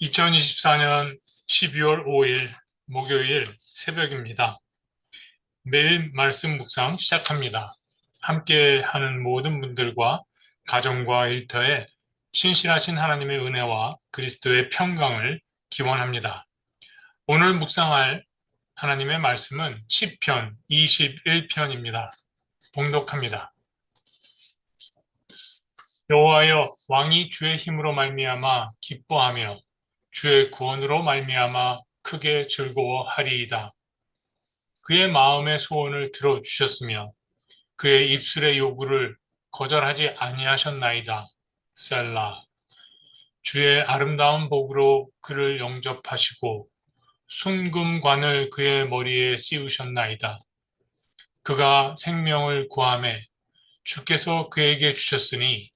2024년 12월 5일 목요일 새벽입니다. 매일 말씀 묵상 시작합니다. 함께 하는 모든 분들과 가정과 일터에 신실하신 하나님의 은혜와 그리스도의 평강을 기원합니다. 오늘 묵상할 하나님의 말씀은 10편 21편입니다. 봉독합니다. 여호와여 왕이 주의 힘으로 말미암아 기뻐하며 주의 구원으로 말미암아 크게 즐거워하리이다. 그의 마음의 소원을 들어주셨으며 그의 입술의 요구를 거절하지 아니하셨나이다. 셀라. 주의 아름다운 복으로 그를 영접하시고 순금관을 그의 머리에 씌우셨나이다. 그가 생명을 구함에 주께서 그에게 주셨으니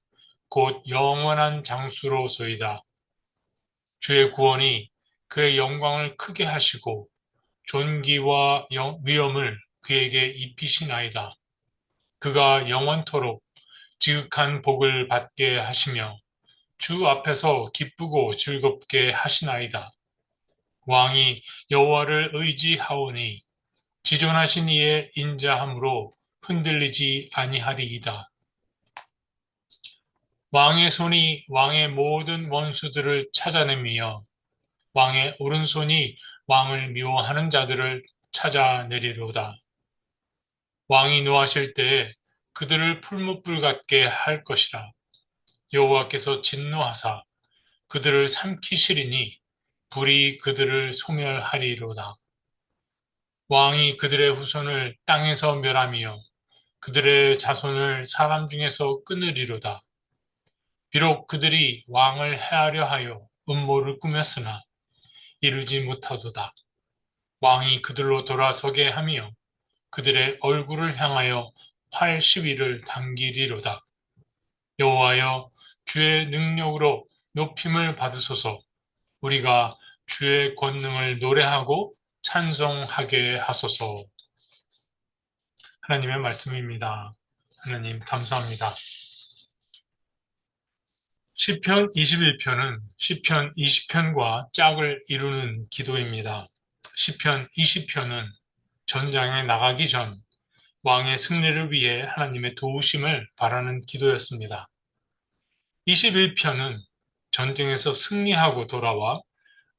곧 영원한 장수로서이다. 주의 구원이 그의 영광을 크게 하시고 존귀와 위엄을 그에게 입히시나이다. 그가 영원토록 지극한 복을 받게 하시며 주 앞에서 기쁘고 즐겁게 하시나이다. 왕이 여호와를 의지하오니 지존하신 이의 인자함으로 흔들리지 아니하리이다. 왕의 손이 왕의 모든 원수들을 찾아내며 왕의 오른손이 왕을 미워하는 자들을 찾아내리로다. 왕이 노하실 때에 그들을 풀무불 같게 할 것이라. 여호와께서 진노하사 그들을 삼키시리니 불이 그들을 소멸하리로다. 왕이 그들의 후손을 땅에서 멸하며 그들의 자손을 사람 중에서 끊으리로다. 비록 그들이 왕을 해하려 하여 음모를 꾸몄으나 이루지 못하도다. 왕이 그들로 돌아서게 하며 그들의 얼굴을 향하여 활 시위를 당기리로다. 여호와여 주의 능력으로 높임을 받으소서 우리가 주의 권능을 노래하고 찬송하게 하소서. 하나님의 말씀입니다. 하나님 감사합니다. 시편 21편은 시편 20편과 짝을 이루는 기도입니다. 시편 20편은 전장에 나가기 전 왕의 승리를 위해 하나님의 도우심을 바라는 기도였습니다. 21편은 전쟁에서 승리하고 돌아와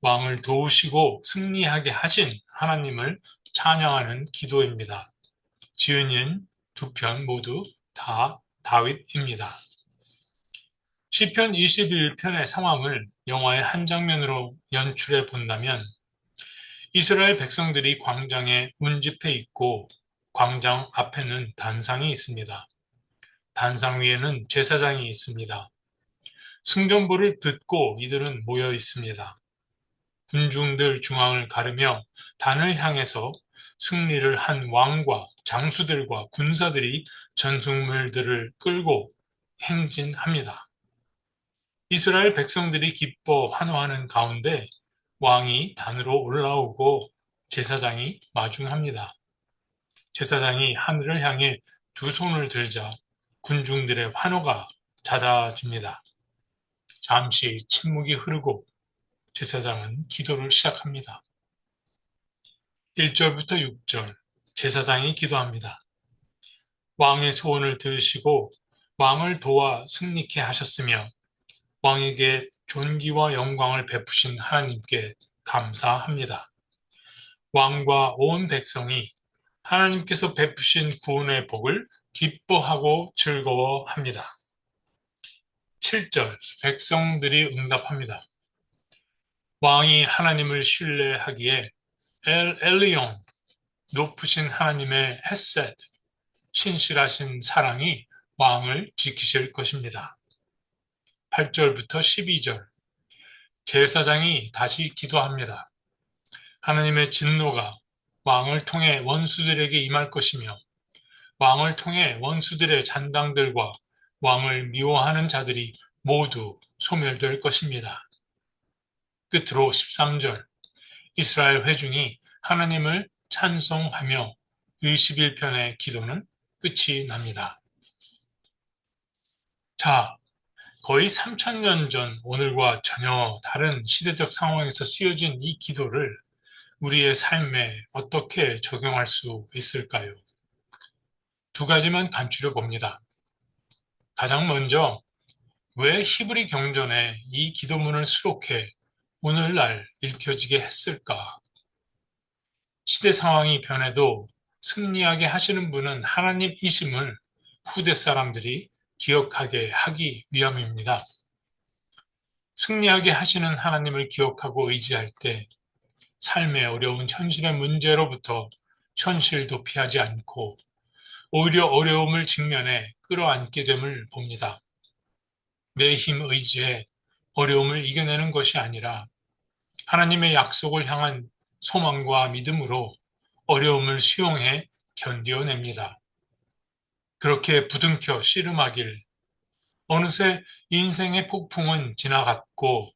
왕을 도우시고 승리하게 하신 하나님을 찬양하는 기도입니다. 지은인 두 편 모두 다 다윗입니다. 시편 21편의 상황을 영화의 한 장면으로 연출해 본다면 이스라엘 백성들이 광장에 운집해 있고 광장 앞에는 단상이 있습니다. 단상 위에는 제사장이 있습니다. 승전보를 듣고 이들은 모여 있습니다. 군중들 중앙을 가르며 단을 향해서 승리를 한 왕과 장수들과 군사들이 전승물들을 끌고 행진합니다. 이스라엘 백성들이 기뻐 환호하는 가운데 왕이 단으로 올라오고 제사장이 마중합니다. 제사장이 하늘을 향해 두 손을 들자 군중들의 환호가 잦아집니다. 잠시 침묵이 흐르고 제사장은 기도를 시작합니다. 1절부터 6절 제사장이 기도합니다. 왕의 소원을 들으시고 왕을 도와 승리케 하셨으며 왕에게 존귀와 영광을 베푸신 하나님께 감사합니다. 왕과 온 백성이 하나님께서 베푸신 구원의 복을 기뻐하고 즐거워합니다. 7절 백성들이 응답합니다. 왕이 하나님을 신뢰하기에 엘 엘리온 높으신 하나님의 햇셋 신실하신 사랑이 왕을 지키실 것입니다. 8절부터 12절 제사장이 다시 기도합니다. 하나님의 진노가 왕을 통해 원수들에게 임할 것이며 왕을 통해 원수들의 잔당들과 왕을 미워하는 자들이 모두 소멸될 것입니다. 끝으로 13절 이스라엘 회중이 하나님을 찬송하며 21편의 기도는 끝이 납니다. 자, 거의 3천년 전 오늘과 전혀 다른 시대적 상황에서 쓰여진 이 기도를 우리의 삶에 어떻게 적용할 수 있을까요? 두 가지만 간추려 봅니다. 가장 먼저 왜 히브리 경전에 이 기도문을 수록해 오늘날 읽혀지게 했을까? 시대 상황이 변해도 승리하게 하시는 분은 하나님이심을 후대 사람들이 기억하게 하기 위함입니다. 승리하게 하시는 하나님을 기억하고 의지할 때 삶의 어려운 현실의 문제로부터 현실 도피하지 않고 오히려 어려움을 직면해 끌어안게 됨을 봅니다. 내 힘 의지에 어려움을 이겨내는 것이 아니라 하나님의 약속을 향한 소망과 믿음으로 어려움을 수용해 견뎌냅니다. 그렇게 부둥켜 씨름하길 어느새 인생의 폭풍은 지나갔고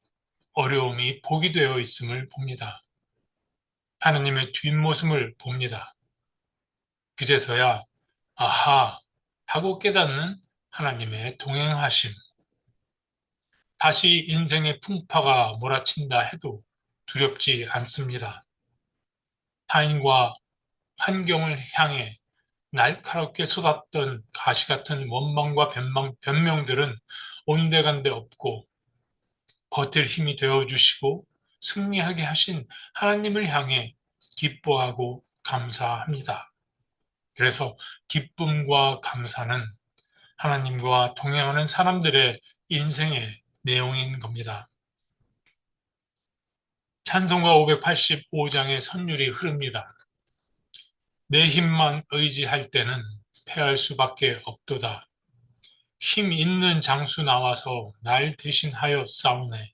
어려움이 복이 되어 있음을 봅니다. 하나님의 뒷모습을 봅니다. 그제서야 아하 하고 깨닫는 하나님의 동행하심. 다시 인생의 풍파가 몰아친다 해도 두렵지 않습니다. 타인과 환경을 향해 날카롭게 쏟았던 가시 같은 원망과 변명, 변명들은 온데간데 없고 버틸 힘이 되어 주시고 승리하게 하신 하나님을 향해 기뻐하고 감사합니다. 그래서 기쁨과 감사는 하나님과 동행하는 사람들의 인생의 내용인 겁니다. 찬송가 585장의 선율이 흐릅니다. 내 힘만 의지할 때는 패할 수밖에 없도다. 힘 있는 장수 나와서 날 대신하여 싸우네.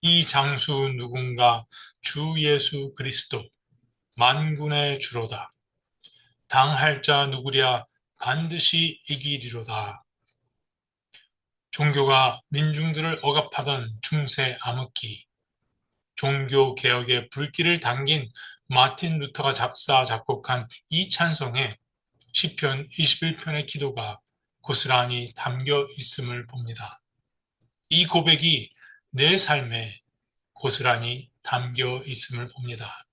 이 장수 누군가 주 예수 그리스도 만군의 주로다. 당할 자 누구랴 반드시 이기리로다. 종교가 민중들을 억압하던 중세 암흑기, 종교 개혁의 불길을 당긴 마틴 루터가 작사 작곡한 이 찬송에 시편 21편의 기도가 고스란히 담겨 있음을 봅니다. 이 고백이 내 삶에 고스란히 담겨 있음을 봅니다.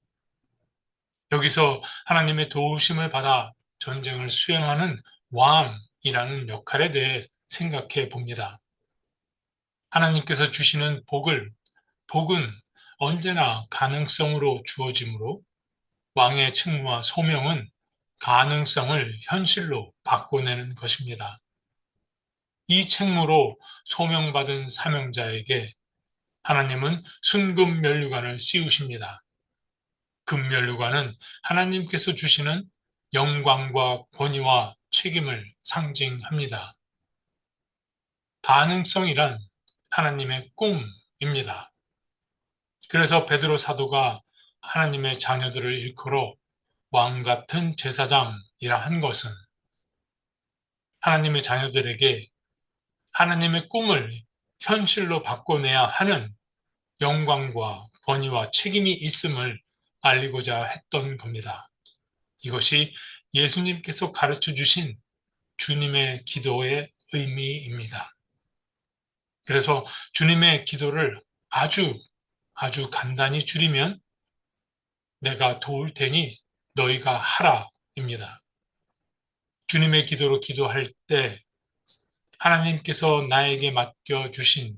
여기서 하나님의 도우심을 받아 전쟁을 수행하는 왕이라는 역할에 대해 생각해 봅니다. 하나님께서 주시는 복을, 복은 언제나 가능성으로 주어지므로 왕의 책무와 소명은 가능성을 현실로 바꿔내는 것입니다. 이 책무로 소명받은 사명자에게 하나님은 순금 면류관을 씌우십니다. 금면류관은 하나님께서 주시는 영광과 권위와 책임을 상징합니다. 가능성이란 하나님의 꿈입니다. 그래서 베드로 사도가 하나님의 자녀들을 일컬어 왕 같은 제사장이라 한 것은 하나님의 자녀들에게 하나님의 꿈을 현실로 바꿔내야 하는 영광과 권위와 책임이 있음을 알리고자 했던 겁니다. 이것이 예수님께서 가르쳐 주신 주님의 기도의 의미입니다. 그래서 주님의 기도를 아주 아주 간단히 줄이면 내가 도울 테니 너희가 하라 입니다. 주님의 기도로 기도할 때 하나님께서 나에게 맡겨 주신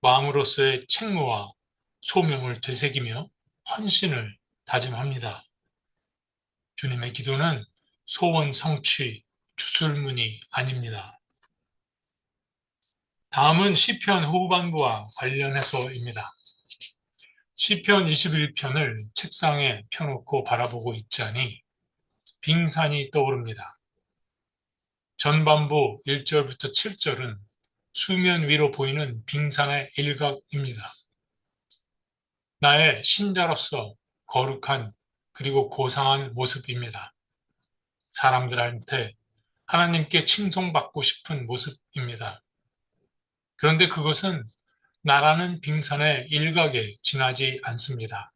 왕으로서의 책무와 소명을 되새기며 헌신을 다짐합니다. 주님의 기도는 소원 성취, 주술문이 아닙니다. 다음은 시편 후반부와 관련해서입니다. 시편 21편을 책상에 펴놓고 바라보고 있자니 빙산이 떠오릅니다. 전반부 1절부터 7절은 수면 위로 보이는 빙산의 일각입니다. 나의 신자로서 거룩한 그리고 고상한 모습입니다. 사람들한테 하나님께 칭송받고 싶은 모습입니다. 그런데 그것은 나라는 빙산의 일각에 지나지 않습니다.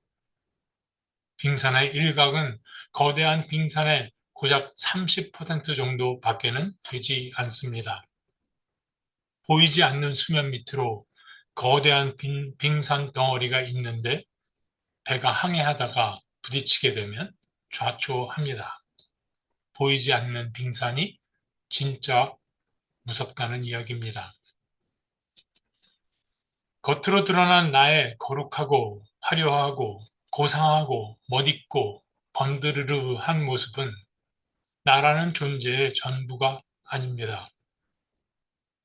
빙산의 일각은 거대한 빙산의 고작 30% 정도 밖에는 되지 않습니다. 보이지 않는 수면 밑으로 거대한 빈, 빙산 덩어리가 있는데 배가 항해하다가 부딪히게 되면 좌초합니다. 보이지 않는 빙산이 진짜 무섭다는 이야기입니다. 겉으로 드러난 나의 거룩하고 화려하고 고상하고 멋있고 번드르르한 모습은 나라는 존재의 전부가 아닙니다.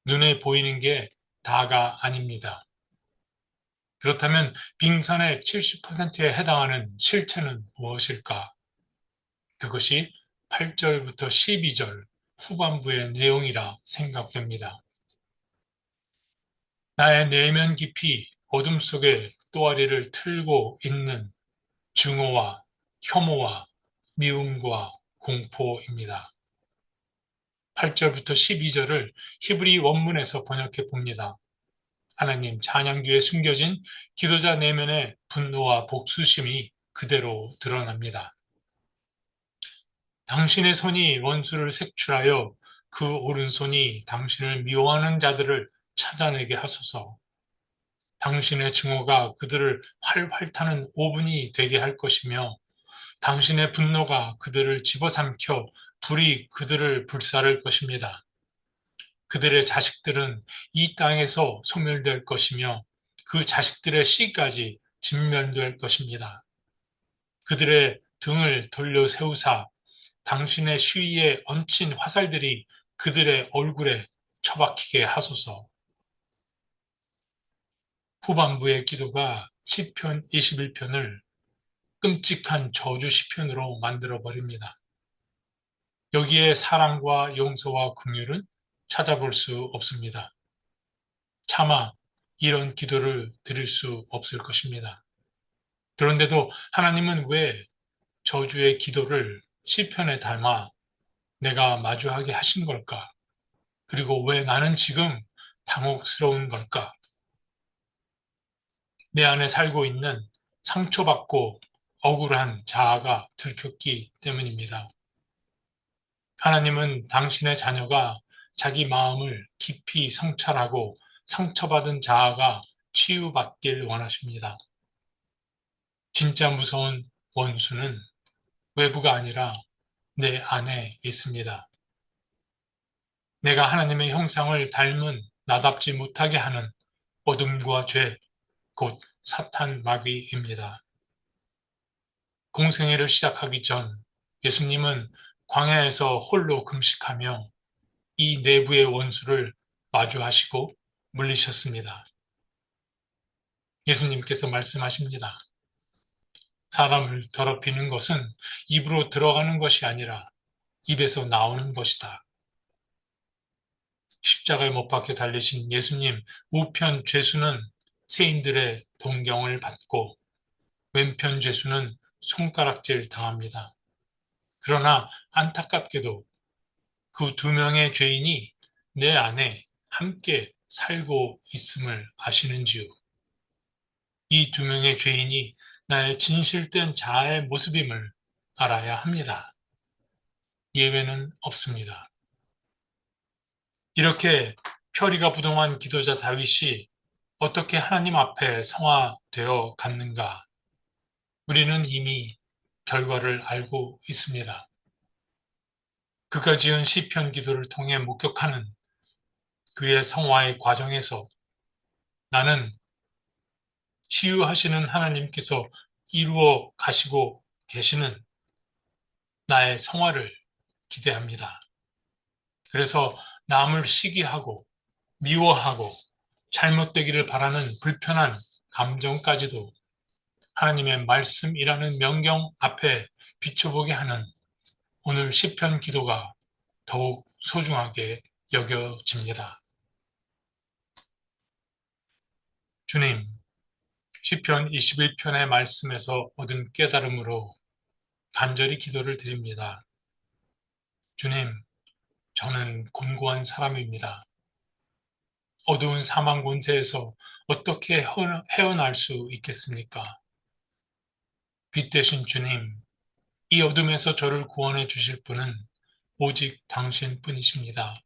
눈에 보이는 게 다가 아닙니다. 그렇다면 빙산의 70%에 해당하는 실체는 무엇일까? 그것이 8절부터 12절 후반부의 내용이라 생각됩니다. 나의 내면 깊이 어둠 속에 또아리를 틀고 있는 증오와 혐오와 미움과 공포입니다. 8절부터 12절을 히브리 원문에서 번역해 봅니다. 하나님 찬양 뒤에 숨겨진 기도자 내면의 분노와 복수심이 그대로 드러납니다. 당신의 손이 원수를 색출하여 그 오른손이 당신을 미워하는 자들을 찾아내게 하소서. 당신의 증오가 그들을 활활 타는 오븐이 되게 할 것이며 당신의 분노가 그들을 집어삼켜 불이 그들을 불사를 것입니다. 그들의 자식들은 이 땅에서 소멸될 것이며 그 자식들의 씨까지 진멸될 것입니다. 그들의 등을 돌려 세우사 당신의 쉬위에 얹힌 화살들이 그들의 얼굴에 처박히게 하소서. 후반부의 기도가 시편 21편을 끔찍한 저주 시편으로 만들어 버립니다. 여기에 사랑과 용서와 긍휼은 찾아볼 수 없습니다. 차마 이런 기도를 드릴 수 없을 것입니다. 그런데도 하나님은 왜 저주의 기도를 시편에 닮아 내가 마주하게 하신 걸까? 그리고 왜 나는 지금 당혹스러운 걸까? 내 안에 살고 있는 상처받고 억울한 자아가 들켰기 때문입니다. 하나님은 당신의 자녀가 자기 마음을 깊이 성찰하고 상처받은 자아가 치유받길 원하십니다. 진짜 무서운 원수는 외부가 아니라 내 안에 있습니다. 내가 하나님의 형상을 닮은 나답지 못하게 하는 어둠과 죄, 곧 사탄 마귀입니다. 공생애를 시작하기 전 예수님은 광야에서 홀로 금식하며 이 내부의 원수를 마주하시고 물리셨습니다. 예수님께서 말씀하십니다. 사람을 더럽히는 것은 입으로 들어가는 것이 아니라 입에서 나오는 것이다. 십자가에 못 박혀 달리신 예수님 우편 죄수는 세인들의 동경을 받고 왼편 죄수는 손가락질 당합니다. 그러나 안타깝게도 그 두 명의 죄인이 내 안에 함께 살고 있음을 아시는지요? 이 두 명의 죄인이 나의 진실된 자아의 모습임을 알아야 합니다. 예외는 없습니다. 이렇게 표리가 부동한 기도자 다윗이 어떻게 하나님 앞에 성화되어 갔는가? 우리는 이미 결과를 알고 있습니다. 그가 지은 시편 기도를 통해 목격하는 그의 성화의 과정에서 나는 치유하시는 하나님께서 이루어 가시고 계시는 나의 성화를 기대합니다. 그래서 남을 시기하고 미워하고 잘못되기를 바라는 불편한 감정까지도 하나님의 말씀이라는 명경 앞에 비춰보게 하는 오늘 시편 기도가 더욱 소중하게 여겨집니다. 주님, 시편 21편의 말씀에서 얻은 깨달음으로 간절히 기도를 드립니다. 주님, 저는 곤고한 사람입니다. 어두운 사망 권세에서 어떻게 헤어날 수 있겠습니까? 빛 대신 주님, 이 어둠에서 저를 구원해 주실 분은 오직 당신 뿐이십니다.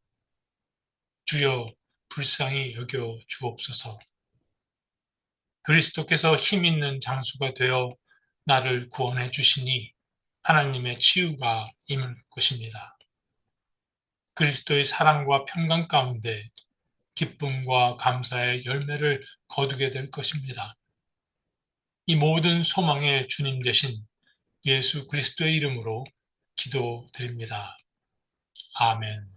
주여, 불쌍히 여겨 주옵소서. 그리스도께서 힘 있는 장수가 되어 나를 구원해 주시니 하나님의 치유가 임할 것입니다. 그리스도의 사랑과 평강 가운데 기쁨과 감사의 열매를 거두게 될 것입니다. 이 모든 소망의 주님 대신 예수 그리스도의 이름으로 기도드립니다. 아멘.